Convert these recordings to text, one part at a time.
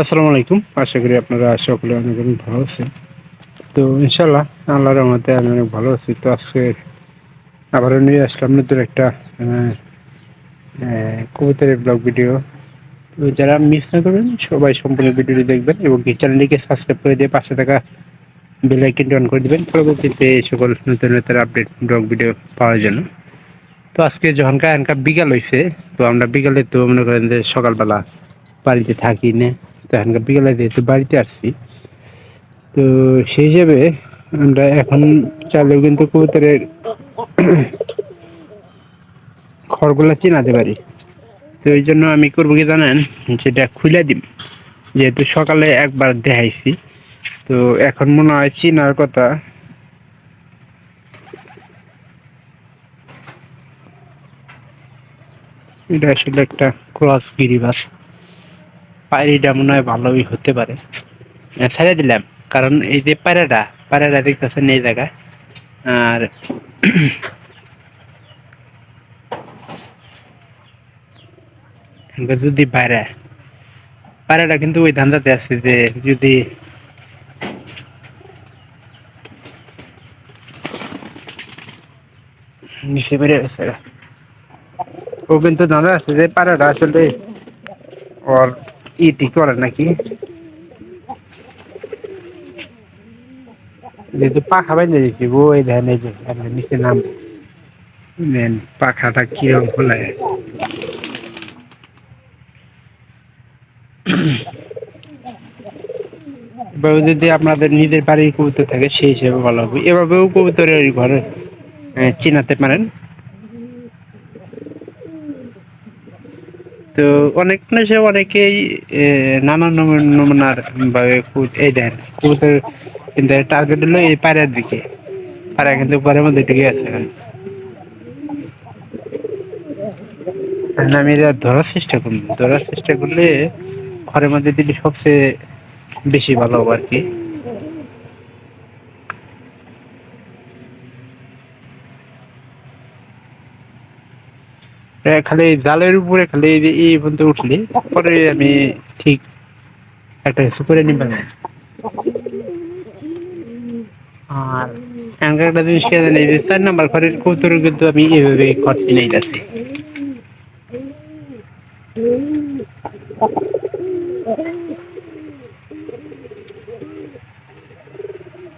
আসসালামু আলাইকুম। আশা করি আপনারা সকলে অনেক অনেক ভালো আছেন। তো ইনশাল্লাহ আল্লাহর রহমতে আমি অনেক ভালো আছি। তো আজকে আবারও নিয়ে আসলাম নতুন একটা কবুতরের ব্লগ ভিডিও তো যারা মিস না করবেন সবাই সম্পূর্ণ ভিডিওটি দেখবেন এবং এই চ্যানেলটিকে সাবস্ক্রাইব করে দিয়ে পাশে থাকা বেল আইকনটি অন করে দেবেন। পরবর্তীতে এই সকল নতুন নতুন আপডেট ব্লগ ভিডিও পাওয়ার জন্য। তো আজকে যখন কায়নকা বিকাল হয়েছে তো আমরা বিকালে তো মনে করেন যে সকালবেলা বাড়িতে থাকি না। তো এখনকার বিকালে যেহেতু বাড়িতে আসছি, তো সেই হিসেবে আমরা এখন চালেও কিন্তু কবুতরের খড়গুলা চিনাতে পারি। তো এই জন্য আমি করব কি জানেন যেটা খুলে দিম। যেহেতু সকালে একবার দেখাইছি, তো এখন মনে হয় চিনার কথা। এটা আসলে একটা ক্রস গিরিবাস। পায়রিটা মনে হয় ভালোই হতে পারে ছেড়ে দিলাম, কারণ এই যে পায়রাটা পায়রাটা দেখতেছেন এই জায়গায় আর যদি পায়রা, পায়রাটা কিন্তু ওই ধান্দাতে আছে যে যদি নিচে। ও কিন্তু ধান্দা আছে যে পায়রাটা আসলে ওর ইটি করে নাকি? যেহেতু পাখা দিচ্ছি ওই ধ্যান এই যে নিচে নাম। পাখাটা কিরম খোলায় যদি আপনাদের নিজের বাড়ির কবুতর থাকে, সেই হিসেবে ভালো হবে। এভাবেও কবুতরের ঘরে চিনাতে পারেন। তো অনেক দেশে অনেকেই এ, নানা নমুনার ভাবে এই দেন কবুতর কিন্তু টার্গেট হলো এই পায়রার দিকে। পায়রা কিন্তু পরের মধ্যে ঢুকে আছে। আমি এটা ধরার চেষ্টা করব ধরার চেষ্টা করলে ঘরের মধ্যে দিলে সবচেয়ে বেশি ভালো হবে আর কি। খালি জালের উপরে খালি এই পর্যন্ত উঠলি পরে আমি ঠিক একটা কিছু করে নিবেন আর একটা জিনিস কে জানি যে চার নাম্বার ঘরের কৌতর কিন্তু আমি এইভাবে খরচ নেই যাচ্ছি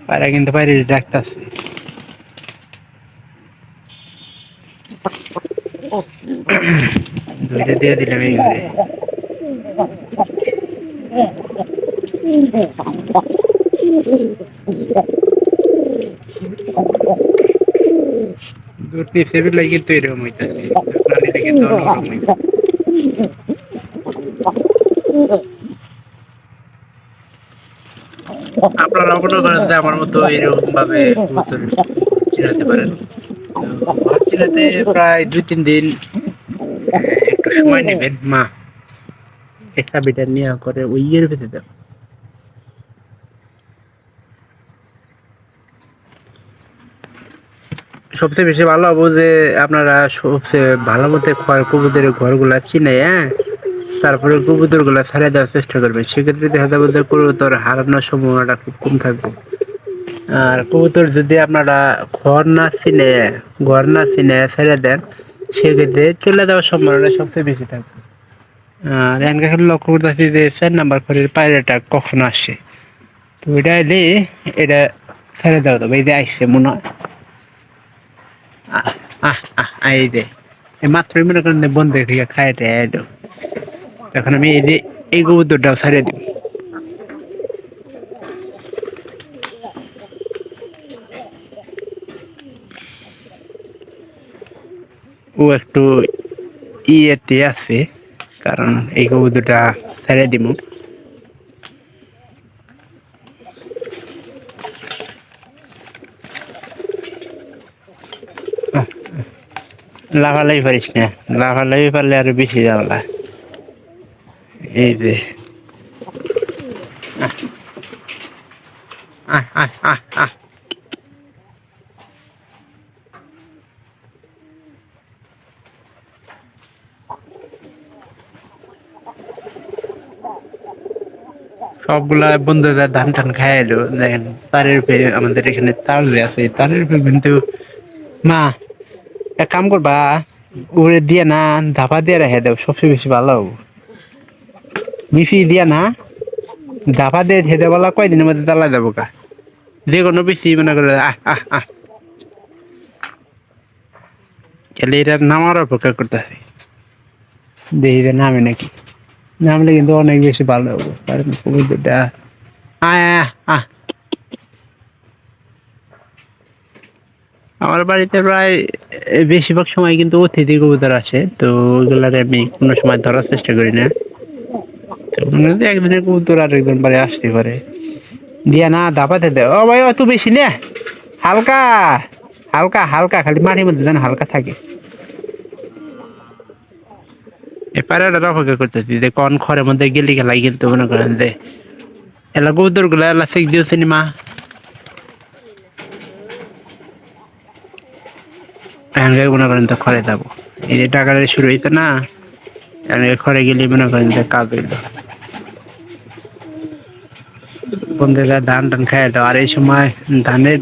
পায়রা কিন্তু বাইরে ডাকতেছে। দিয়ে দিলাম এই ঘরে। দূরতে সেভেন কিন্তু এরকম হইতাছে। নানি থেকে তো অন্যরকম আপনারা মনে করেন যে আমার মতো এরকম ভাবে চিনাতে পারেন। চিনাতে প্রায় দুই তিন দিন একটু সময় নেবেন মা এই চাবিটা নিয়ে করে ওই ইয়ের ভেতরে দেন সবচেয়ে বেশি ভালো হব যে আপনারা সবচেয়ে ভালো মতো কবুতরের ঘরগুলা চিনে হ্যাঁ? তারপরে কবুতরগুলা ছাড়িয়ে দেওয়ার চেষ্টা করবেন সেক্ষেত্রে দেখা যাবে যে কবুতর হারানোর সম্ভাবনাটা খুব কম থাকবে। আর কবুতর যদি আপনারা ঘর না চিনে ঘর না চিনে ছেড়ে দেন সেক্ষেত্রে চলে যাওয়ার সম্ভাবনা সবচেয়ে বেশি থাকবে। আর এনকা খালি লক্ষ্য করতেছি যে চার নাম্বার ঘরের পায়রাটা কখন আসে। তো এটা এলে এটা ছেড়ে দেওয়া তবে এই যে আসছে মনে হয়। আহ আহ এই মাত্রই মনে করেন বন্ধ থেকে খাই এলো। এখন আমি এই যে এই কবুতরটাও ছাড়িয়ে দিব। ও একটু ইয়েতে আছে, কারণ এই কবুতরটা ছেড়ে দিব লাফালাই পারিস না লাফালাই পারলে আরও বেশি জ্বালা এই যে। আহ আহ আহ আহ। সবগুলা বন্ধুরা ধান টান খাই এলো। দেখেন, তারের উপরে আমাদের এখানে তার আছে তারের উপরে কিন্তু মা, এক কাম করবা, উড়ে দিয়ে না, ধাপা দিয়ে রেখে দাও, সবচেয়ে বেশি ভালো হব। মিশি দিয়া না, ধাপা দিয়ে খেতে বলা কয়দিনের মধ্যে তালা দেবো কা যে কোনো বেশি মনে করে, আহ আহ আহ। খেলে এটা নামার অপেক্ষা করতেছে। দেখি নামে নাকি? নামলে কিন্তু অনেক বেশি ভালো হব, কারণ আয় আহ আমার বাড়িতে প্রায় বেশিরভাগ সময় কিন্তু অতিথি কবুতর আসে, তো ওইগুলাকে আমি কোনো সময় ধরার চেষ্টা করি না। তো মনে একদিনের কবুতর আর একদিন পরে আসতে পারে। দিয়া না, দাপাতে দে। ও ভাই অত বেশি না। হালকা হালকা হালকা, খালি মাটির মধ্যে যেন হালকা থাকে। অপেক্ষা করতেছি যে কোন মধ্যে গেলি কিন্তু মনে করেন যে এলা কবুতরগুলা এলা শিখ দিয়েছে নি মা এখানকে মনে করেন তো যাব। এই যে টাকাটা শুরু হইতো না এখানকে ঘরে গেলে মনে করেন যে কাজ হইতো বন্ধুরা, ধান টান খাই দাও। আর এই সময় ধানের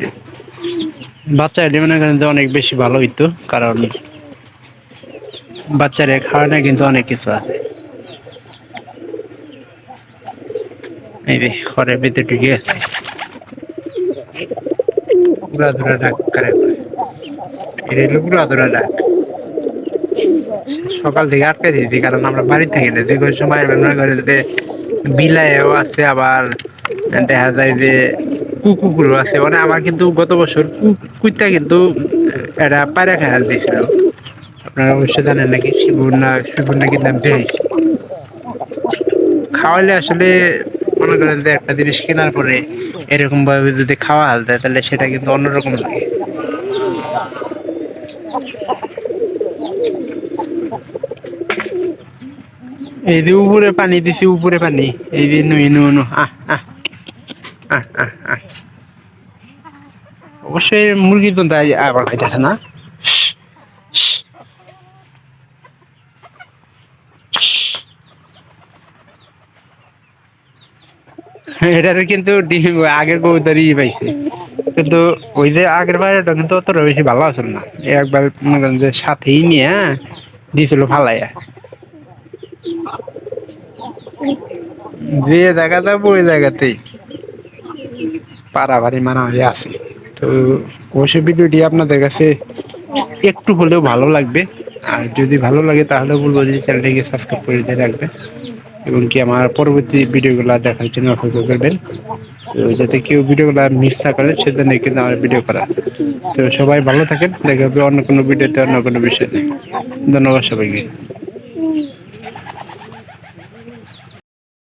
বাচ্চা এলে মনে করেন যে অনেক বেশি ভালো হইতো, কারণ বাচ্চারা খাওয়ানো কিন্তু অনেক কিছু আছে। এই যে ঘরের ভিতরে ঢুকে আছে পুরা ডাক করে এটা হলো ডাক সকাল থেকে আটকে দিয়েছি, কারণ আমরা বাড়ি থাকি না, দীর্ঘ সময় মনে করেন যে বিলাইও আছে, আবার দেখা যায় যে কুকুরও আছে। মানে আমার কিন্তু গত বছর কুইতা কিন্তু এটা পায়রা খেয়াল দিয়েছিল আপনারা অবশ্যই জানেন নাকি শিবুন্না কিন্তু আমি পেয়েছি খাওয়াইলে আসলে মনে করেন যে একটা জিনিস কেনার পরে এরকম ভাবে যদি খাওয়া হাল দেয় তাহলে সেটা কিন্তু অন্যরকম লাগে। এই যে উপরে পানি দিছি, উপরে পানি। এই যে নুই নু নু আহ। আহ আহ আহ। অবশ্যই মুরগির তো তাই আবার খাইতেছে না? এটার কিন্তু ডিম আগের কবুতরই পাইছে। কিন্তু ওই যে আগের বারেটা কিন্তু অতটা বেশি ভালো আছিল না। একবার মনে যে সাথেই নিয়ে হ্যাঁ, দিয়েছিল ফালাইয়া। যে জায়গাটা ওই জায়গাতেই পারাবাড়ি মারামারি আছে। তো অবশ্যই ভিডিওটি আপনাদের কাছে একটু হলেও ভালো লাগবে। আর যদি ভালো লাগে তাহলে বলব যে চ্যানেলটিকে সাবস্ক্রাইব করে দিয়ে রাখবেন। এবং কি আমার পরবর্তী ভিডিওগুলো দেখার জন্য অপেক্ষা করবেন। তো যাতে কেউ ভিডিওগুলো মিস না করে সেজন্য কিন্তু আমার ভিডিও করা। তো সবাই ভালো থাকেন, দেখা হবে অন্য কোনো ভিডিওতে অন্য কোনো বিষয়। নেই ধন্যবাদ সবাইকে।